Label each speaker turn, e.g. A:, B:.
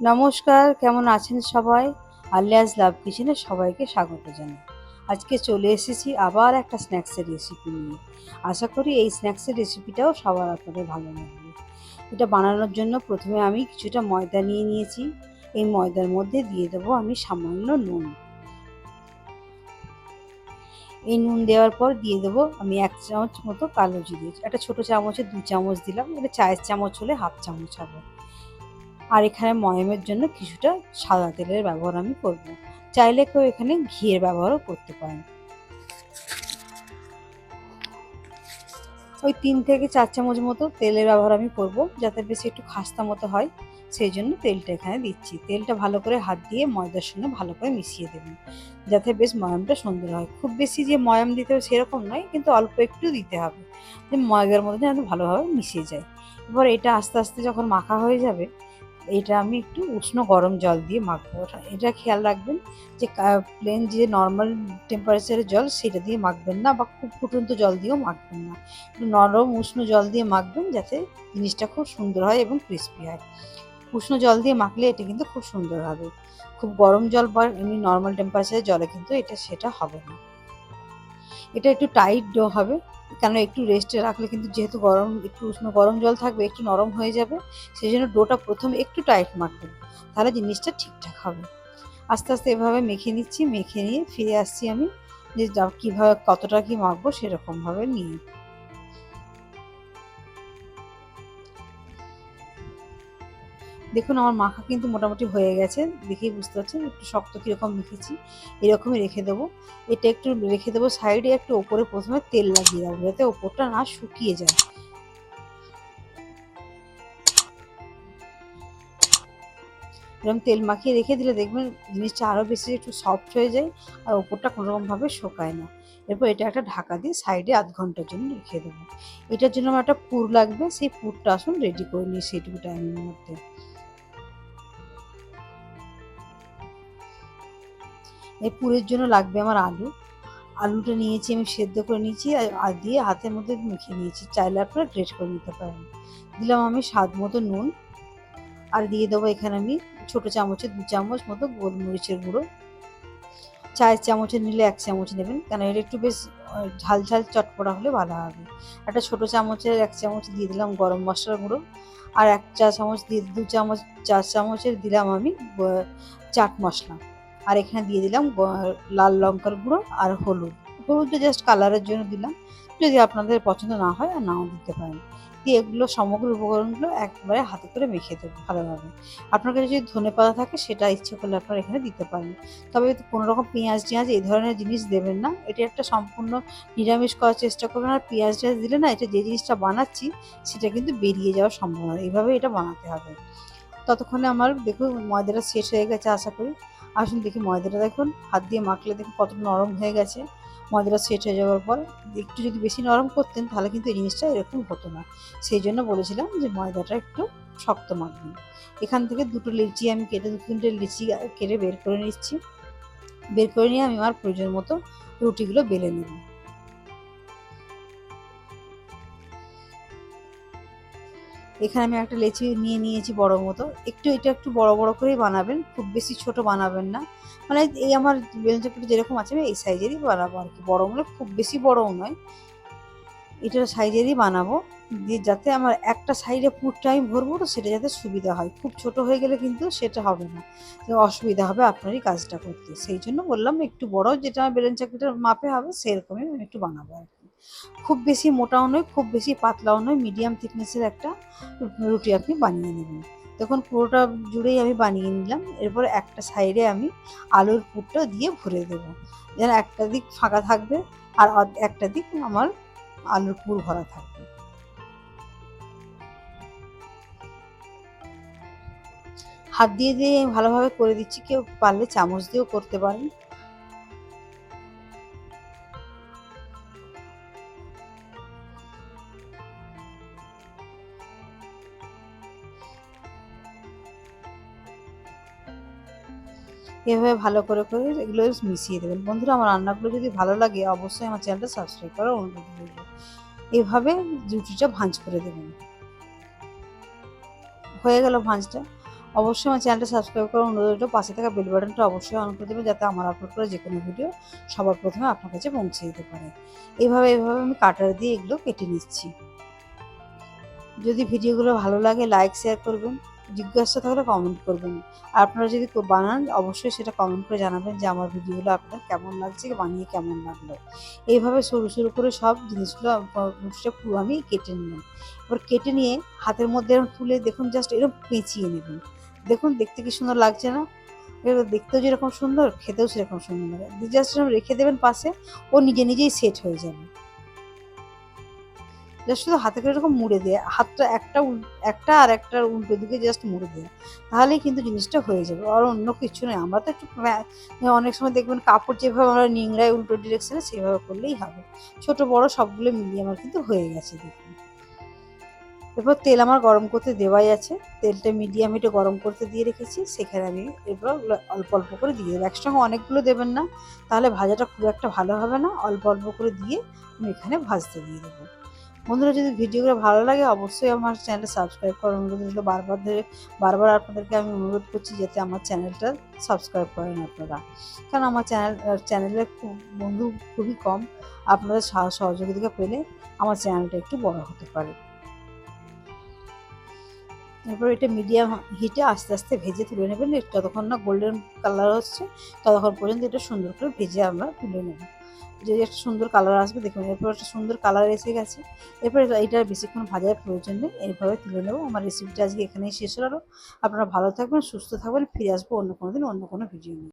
A: নমস্কার, কেমন আছেন সবাই? আলিয়াস লাভ কিচেনে সবাইকে স্বাগত জানাই। আজকে চলে এসেছি আবার একটা স্ন্যাক্সের রেসিপি নিয়ে। আশা করি এই স্ন্যাক্সের রেসিপিটাও সবার আপনাদের ভালো লাগবে। এটা বানানোর জন্য প্রথমে আমি কিছুটা ময়দা নিয়ে নিয়েছি। এই ময়দার মধ্যে দিয়ে দেবো আমি সামান্য নুন। এই নুন দেওয়ার পর দিয়ে দেবো আমি এক চামচ মতো কালো জিরে। একটা ছোটো চামচে দু চামচ দিলাম। এটা চায়ের চামচ হলে হাফ চামচ হবে। আর এখানে ময়মের জন্য কিছুটা সাদা তেলের ব্যবহার আমি করব। চাইলে কেউ এখানে ঘিয়ের ব্যবহারও করতে পারেন। ওই তিন থেকে চার চামচ মতো তেলের ব্যবহার আমি করব, যাতে বেশি একটু খাস্তা মতো হয়। সেই জন্য তেলটা এখানে দিচ্ছি। তেলটা ভালো করে হাত দিয়ে ময়দার সঙ্গে ভালো করে মিশিয়ে দেবেন, যাতে বেশ ময়ামটা সুন্দর হয়। খুব বেশি যে ময়াম দিতে হবে সেরকম নয়, কিন্তু অল্প একটু দিতে হবে, যে ময়দার মধ্যে যেন ভালোভাবে মিশিয়ে যায়। এবার এটা আস্তে আস্তে যখন মাখা হয়ে যাবে এটা আমি একটু উষ্ণ গরম জল দিয়ে মাখবো। এটা খেয়াল রাখবেন যে প্লেন যে নর্মাল টেম্পারেচারের জল সেটা দিয়ে মাখবেন না বা খুব ফুটন্ত জল দিয়েও মাখবেন না। একটু নরম উষ্ণ জল দিয়ে মাখবেন যাতে জিনিসটা খুব সুন্দর হয় এবং ক্রিস্পি হয়। উষ্ণ জল দিয়ে মাখলে এটা কিন্তু খুব সুন্দর হবে। খুব গরম জল বা এমনি নর্মাল টেম্পারেচারের জলে কিন্তু এটা সেটা হবে না। এটা একটু টাইট ডো হবে। কেন একটু রেস্টে রাখলে কিন্তু যেহেতু গরম, একটু উষ্ণ গরম জল থাকবে, একটু নরম হয়ে যাবে সেই জন্য ডোটা প্রথমে একটু টাইট মাখবে তাহলে জিনিসটা ঠিকঠাক হবে। আস্তে আস্তে এভাবে মেখে নিচ্ছি, মেখে নিয়ে ফিরে আসছি আমি যে কীভাবে, কতটা কী মাখবো সেরকমভাবে নিয়ে। দেখুন, আমার মাখা কিন্তু মোটামুটি হয়ে গেছে। দেখেই বুঝতে পারছেন, একটু শক্ত কীরকম মেখেছি এরকমই রেখে দেবো। এটা একটু রেখে দেবো সাইডে, একটু ওপরে প্রথমে তেল লাগিয়ে দেবো, যাতে ওপরটা না শুকিয়ে যায়। এরকম তেল মাখিয়ে রেখে দিলে দেখবেন জিনিসটা আরও বেশি একটু সফট হয়ে যায় আর ওপরটা কোনোরকমভাবে শোকায় না। এরপর এটা একটা ঢাকা দিয়ে সাইডে আধ ঘণ্টার জন্য রেখে দেবো। এটার জন্য আমার একটা পুর লাগবে, সেই পুরটা আসুন রেডি করে নিই সেইটুকু টাইমের মধ্যে। এই পুরের জন্য লাগবে আমার আলু। আলুটা নিয়েছি, আমি সেদ্ধ করে নিয়েছি, আর দিয়ে হাতের মধ্যে মেখে নিয়েছি। চাইলে আপনারা গ্রেট করে নিতে পারেন। দিলাম আমি স্বাদ মতো নুন, আর দিয়ে দেবো এখানে আমি ছোটো চামচে দু চামচ মতো গোলমরিচের গুঁড়ো। চায়ের চামচে নিলে এক চামচ নেবেন, কেন এটা একটু বেশ ঝাল ঝাল চটপড়া হলে ভালো হবে। একটা ছোটো চামচের এক চামচ দিয়ে দিলাম গরম মশলার গুঁড়ো, আর এক চা চামচ দিয়ে, দু চামচ, চার চামচের দিলাম আমি চাট মশলা। আর এখানে দিয়ে দিলাম লাল লঙ্কার গুঁড়ো আর হলুদ। হলুদটা জাস্ট কালারের জন্য দিলাম। যদি আপনাদের পছন্দ না হয় আর নাও দিতে পারেন। দিয়ে এগুলো সমগ্র উপকরণগুলো একবারে হাতে করে মেখে দেবো ভালোভাবে। আপনার কাছে যদি ধনে পাতা থাকে সেটা ইচ্ছে করলে আপনারা এখানে দিতে পারেন। তবে কোনো রকম পেঁয়াজ টিয়াজ এই ধরনের জিনিস দেবেন না, এটা একটা সম্পূর্ণ নিরামিষ করার চেষ্টা করবেন। আর পেঁয়াজ টিয়াজ দিলে না এটা যে জিনিসটা বানাচ্ছি, সেটা কিন্তু বেরিয়ে যাওয়ার সম্ভাবনা। এইভাবে এটা বানাতে হবে। ততক্ষণে আমার দেখুন ময়দাটা শেষ হয়ে গেছে আশা করি। আসুন দেখি ময়দাটা দেখুন। হাত দিয়ে মাখলে দেখুন কত নরম হয়ে গেছে। ময়দাটা সেট হয়ে যাওয়ার পর একটু যদি বেশি নরম করতেন তাহলে কিন্তু এই জিনিসটা এরকম হতো না। সেই জন্য বলেছিলাম যে ময়দাটা একটু শক্ত মাখবেন। এখান থেকে দুটো লিচি আমি কেটে, দু তিনটে লিচি কেটে বের করে নিচ্ছি। বের করে নিয়ে আমি আমার প্রয়োজন মতো রুটিগুলো বেলে নেব। এখানে আমি একটা লেচি নিয়ে নিয়েছি বড় মতো। একটু এটা একটু বড় বড় করেই বানাবেন, খুব বেশি ছোট বানাবেন না। মানে এই আমার বেলুন যেরকম আছে আমি এই সাইজেরই বানাবো আর কি। বড় মানে খুব বেশি বড়ও নয়। এটা সাইজেরই বানাবো। দিয়ে যাতে আমার একটা সাইডে পুরটা আমি ভরবো, তো সেটা যাতে সুবিধা হয়। খুব ছোট হয়ে গেলে কিন্তু সেটা হবে না। অসুবিধা হবে আপনারই কাজটা করতে। সেই জন্য বললাম একটু বড়, যেটা বেলুন চাকুটার মাপে হবে, সেরকমই আমি একটু বানাবো আর খুব বেশি মোটাও নয়, খুব বেশি পাতলাও নয় মিডিয়াম থিকনেসের একটা রুটি আপনি বানিয়ে নেবেন। তখন পুরোটা জুড়েই আমি বানিয়ে নিলাম। এরপর একটা সাইডে আমি আলুর পুরটা দিয়ে ভরে দেবো। যেন একটা দিক ফাঁকা থাকবে আর একটা দিক আমার আলুর পুর ভরা থাকবে। হাত দিয়ে দিয়ে ভালোভাবে করে দিচ্ছি, কেউ পারলে চামচ দিয়েও করতে পারেন। এভাবে ভালো করে করে এগুলো মিশিয়ে দেবেন। বন্ধুরা, আমার রান্নাগুলো যদি ভালো লাগে, অবশ্যই আমার চ্যানেলটা সাবস্ক্রাইব করার অনুরোধ করব এভাবে রুটিটা ভাঁজ করে দেবেন। হয়ে গেল ভাঁজটা। অবশ্যই আমার চ্যানেলটা সাবস্ক্রাইব করার অনুরোধ পাশে থাকা বেল বাটনটা অবশ্যই অন করে দেবেন, যাতে আমার আপলোড করা যে কোনো ভিডিও সবার প্রথমে আপনার কাছে পৌঁছে দিতে পারে। এইভাবে এইভাবে আমি কাটার দিয়ে এগুলো কেটে নিচ্ছি। যদি ভিডিওগুলো ভালো লাগে লাইক শেয়ার করবেন। জিজ্ঞাসা থাকলে কমেন্ট করবেন। আর আপনারা যদি বানান, অবশ্যই সেটা কমেন্ট করে জানাবেন যে আমার ভিডিওগুলো আপনার কেমন লাগছে, বানিয়ে কেমন লাগল। এইভাবে সরু সরু করে সব জিনিসগুলো পুরো আমি কেটে নিলাম। এবার কেটে নিয়ে হাতের মধ্যে এরকম তুলে দেখুন জাস্ট এরকম পেঁচিয়ে নেবেন। দেখুন, দেখতে কি সুন্দর লাগছে না? এবার দেখতেও যেরকম সুন্দর, খেতেও সেরকম সুন্দর লাগে। জাস্ট এরকম রেখে দেবেন পাশে, ও নিজে নিজেই সেট হয়ে যাবে। জাস্ট শুধু হাতে করে এরকম মুড়ে দেয়, হাতটা একটা একটা আর একটা উল্টো দিকে জাস্ট মুড়ে দেয়, তাহলেই কিন্তু জিনিসটা হয়ে যাবে। আর অন্য কিছু নয়, আমরা তো একটু অনেক সময় দেখবেন কাপড় যেভাবে আমরা নিংড়াই উল্টো ডিরেকশনে সেভাবে করলেই হবে। ছোট বড় সবগুলো মিলিয়ে আমার কিন্তু হয়ে গেছে দেখুন। এরপর তেল আমার গরম করতে দেওয়াই আছে। তেলটা মিডিয়াম হিটে গরম করতে দিয়ে রেখেছি, সেখানে আমি এরপর অল্প অল্প করে দিয়ে দেবো। একসঙ্গে অনেকগুলো দেবেন না, তাহলে ভাজাটা খুব একটা ভালো হবে না। অল্প অল্প করে দিয়ে আমি এখানে ভাজতে দিয়ে দেবো। বন্ধুরা, যদি ভিডিওগুলো ভালো লাগে, অবশ্যই আমার চ্যানেলটা সাবস্ক্রাইব করার অনুরোধ রইল বারবার ধরে, বারবার আপনাদেরকে আমি অনুরোধ করছি যাতে আমার চ্যানেলটা সাবস্ক্রাইব করেন আপনারা। কারণ আমার চ্যানেল চ্যানেলে খুব, বন্ধু খুবই কম। আপনাদের সাহ- সহযোগিতা পেলে আমার চ্যানেলটা একটু বড় হতে পারে। এরপর এটা মিডিয়াম হিটে আস্তে আস্তে ভেজে তুলে নেবেন। যতক্ষণ না গোল্ডেন কালার হচ্ছে, ততক্ষণ পর্যন্ত এটা সুন্দর করে ভেজে আমরা তুলে নেব। যে একটা সুন্দর কালার আসবে, দেখুন, এরপর একটা সুন্দর কালার এসে গেছে। এরপর এটা- বেশিক্ষণ ভাজার প্রয়োজন নেই, এইভাবে তুলে নেব। আমার রেসিপিটা আজকে এখানেই শেষ হলো। আপনারা ভালো থাকবেন, সুস্থ থাকবেন, ফিরে আসব অন্য কোনো দিন, অন্য কোনো ভিডিও নিয়ে।